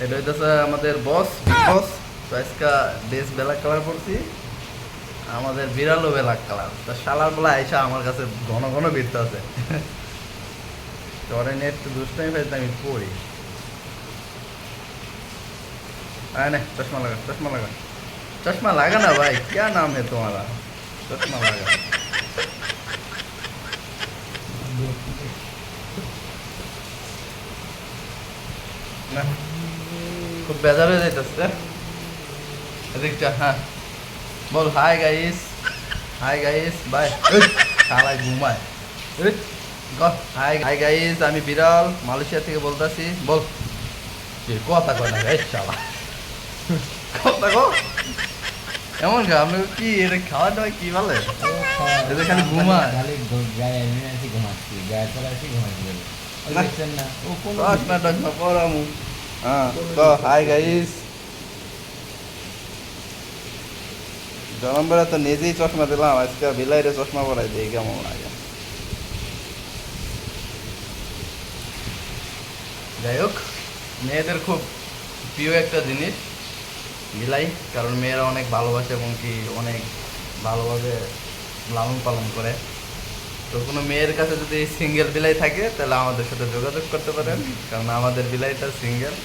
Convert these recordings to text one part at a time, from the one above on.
এটা হইতেছে আমাদের বস বস তো আজকে ড্রেস ব্ল্যাক কালার পরছি আমাদের বিড়ালও ব্ল্যাক কালার তো শালার বেলা আইসা আমার কাছে ঘন ঘন বিরতে আছে তোরে নেট তো দুষ্টাই ফেলতে আমি পড়ি আয় না চশমা লাগা চশমা লাগা चश्मा लगा ना भाई क्या नाम है तुम्हारा चश्मा लगा না খুব বেজার হয়ে যাইতেছে এদিকটা হ্যাঁ বল hi guys hi guys bye শালা ঘুমায় হাই হাই গাইস আমি বিড়াল মালয়েশিয়া থেকে বলতাছি বল কথা কয় না এই শালা কথা কো এমন কা আপনি কি এটা খাওয়া দাওয়া কি বলে খালি ঘুমায়। ঘুমাচ্ছি গায়ে তলা আছি ঘুমাচ্ছি না। ও কোন পরামু হ্যাঁ তো হাই গাইস জনম বেলা তো নিজেই চশমা দিলাম, আজকে বিলাইরে চশমা পরাই দিই, কেমন লাগে? যাই হোক, মেয়েদের খুব প্রিয় একটা জিনিস, বিলাই, কারণ মেয়েরা অনেক ভালোবাসে এবং কি অনেক ভালোভাবে লালন পালন করে। তো কোনো মেয়ের কাছে যদি সিঙ্গেল বিলাই থাকে, তাহলে আমাদের সাথে যোগাযোগ করতে পারেন, কারণ আমাদের বিলাইটা সিঙ্গেল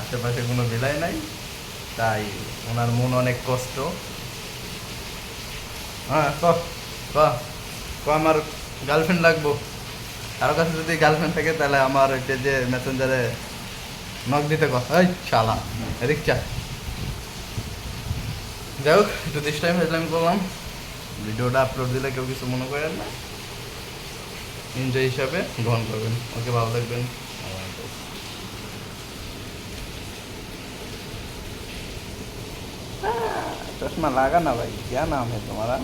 আশেপাশে কোনো বিলাই নাই, তাই ওনার মন অনেক কষ্ট। হ্যাঁ ক ক আমার গার্লফ্রেন্ড লাগবো। কারও কাছে যদি গার্লফ্রেন্ড থাকে, তাহলে আমার ওইটা যে মেসেঞ্জারে নক দিতে কর এই শালা রিক্সা যাই হোক, একটু টাইম হেডলাইন করলাম। ভিডিওটা আপলোড দিলে কেউ কিছু মনে করেন না। এনজয় হিসাবে গ্রহণ করবেন। ওকে, ভালো থাকবেন। ચશ્મા લાગા ના ભાઈ. ક્યાં નામ હે તમારા?